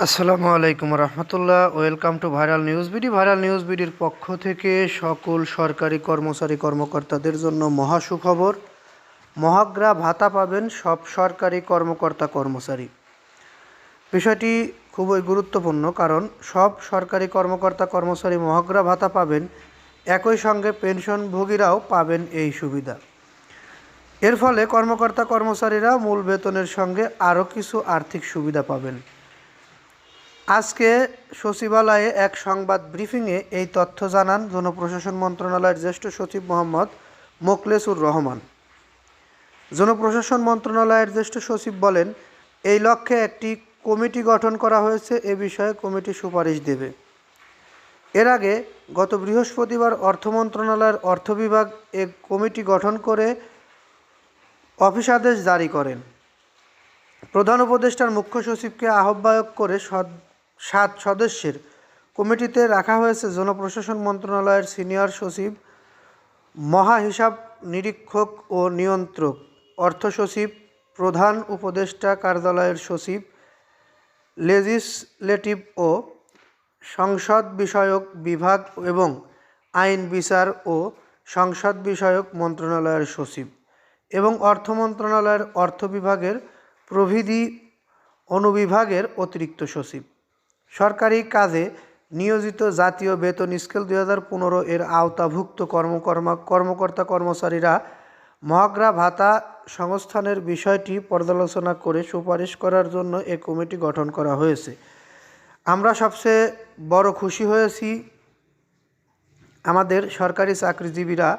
আসসালামু আলাইকুম রহমতুল্লাহ, welcome to Viral News BD. Viral News বিডির পক্ষ থেকে সকল সরকারি কর্মচারী কর্মকর্তাদের জন্য মহা সুখবর। মহাগ্রা ভাতা পাবেন সব সরকারি কর্মকর্তা কর্মচারী। বিষয়টি খুবই গুরুত্বপূর্ণ কারণ সব সরকারি কর্মকর্তা কর্মচারী মহাগ্রা ভাতা পাবেন, একই সঙ্গে পেনশনভোগীরাও পাবেন এই সুবিধা। এর ফলে কর্মকর্তা কর্মচারীরা মূল বেতনের সঙ্গে আরও কিছু আর্থিক সুবিধা পাবেন। আজকে সচিবালয়ে এক সংবাদ ব্রিফিংয়ে এই তথ্য জানান জনপ্রশাসন মন্ত্রণালয়ের জ্যেষ্ঠ সচিব মোহাম্মদ মোকলেসুর রহমান। জনপ্রশাসন মন্ত্রণালয়ের জ্যেষ্ঠ সচিব বলেন, এই লক্ষ্যে একটি কমিটি গঠন করা হয়েছে, এ বিষয়ে কমিটি সুপারিশ দেবে। এর আগে গত বৃহস্পতিবার অর্থ মন্ত্রণালয়ের অর্থ বিভাগ এ কমিটি গঠন করে অফিসাদেশ জারি করেন। প্রধান উপদেষ্টার মুখ্য সচিবকে আহ্বায়ক করে সদ- সাত সদস্যের কমিটিতে রাখা হয়েছে জনপ্রশাসন মন্ত্রণালয়ের সিনিয়র সচিব মহা হিসাব নিরীক্ষক ও নিয়ন্ত্রক, অর্থ সচিব, প্রধান উপদেষ্টা কার্যালয়ের সচিব লেজিসলেটিভ ও সংসদ বিষয়ক বিভাগ এবং আইন বিচার ও সংসদ বিষয়ক মন্ত্রণালয়ের সচিব এবং অর্থ মন্ত্রণালয়ের অর্থ বিভাগের প্রভিধি অনুবিভাগের অতিরিক্ত সচিব। সরকারি কাজে নিয়োজিত জাতীয় বেতন স্কেল দুই হাজার পনেরো এর আওতাভুক্ত কর্মকর্মা, কর্মকর্তা কর্মচারীরা মহাগ্রা ভাতা সংস্থানের বিষয়টি পর্যালোচনা করে সুপারিশ করার জন্য এ কমিটি গঠন করা হয়েছে। আমরা সবচেয়ে বড় খুশি হয়েছি আমাদের সরকারি চাকরিজীবীরা,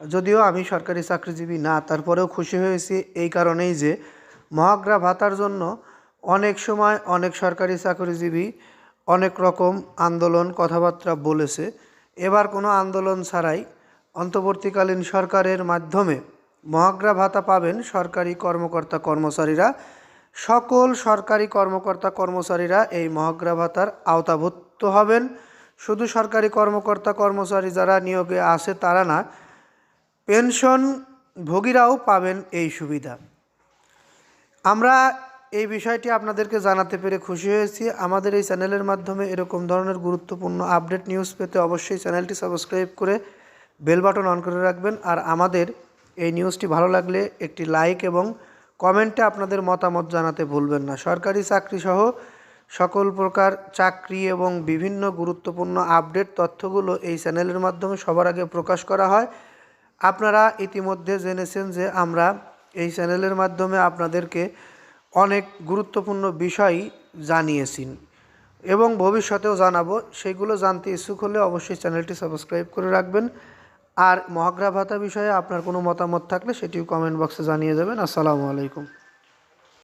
যদিও আমি সরকারি চাকরিজীবী না, তারপরেও খুশি হয়েছি এই কারণেই যে মহাগ্রা ভাতার জন্য অনেক সময় অনেক সরকারি চাকরিজীবী অনেক রকম আন্দোলন কথাবার্তা বলেছে। এবার কোনো আন্দোলন ছাড়াই অন্তর্বর্তীকালীন সরকারের মাধ্যমে মহাগ্রা ভাতা পাবেন সরকারি কর্মকর্তা কর্মচারীরা। সকল সরকারি কর্মকর্তা কর্মচারীরা এই মহাগ্রা ভাতার আওতাভুক্ত হবেন। শুধু সরকারি কর্মকর্তা কর্মচারী যারা নিয়োগে আছে তারা না পেনশন ভোগীরাও পাবেন এই সুবিধা। আমরা এই বিষয়টি আপনাদেরকে জানাতে পেরে খুশি হয়েছি। আমাদের এই চ্যানেলের মাধ্যমে এরকম ধরনের গুরুত্বপূর্ণ আপডেট নিউজ পেতে অবশ্যই চ্যানেলটি সাবস্ক্রাইব করে বেল বাটন অন করে রাখবেন। আর আমাদের এই নিউজটি ভালো লাগলে একটি লাইক এবং কমেন্টে আপনাদের মতামত জানাতে ভুলবেন না। সরকারি চাকরি সহ সকল প্রকার চাকরি এবং বিভিন্ন গুরুত্বপূর্ণ আপডেট তথ্যগুলো এই চ্যানেলের মাধ্যমে সবার আগে প্রকাশ করা হয়। আপনারা ইতিমধ্যে জেনেছেন যে আমরা এই চ্যানেলের মাধ্যমে আপনাদেরকে অনেক গুরুত্বপূর্ণ বিষয় জানিয়েছেন। এবং ভবিষ্যতেও জানাব, সেগুলো জানতে ইচ্ছুক হলে অবশ্যই চ্যানেলটি সাবস্ক্রাইব করে রাখবেন। আর মহাগ্রা ভাতা বিষয়ে আপনার কোনো মতামত থাকলে সেটিও কমেন্ট বক্সে জানিয়ে দেবেন। আসসালামু আলাইকুম।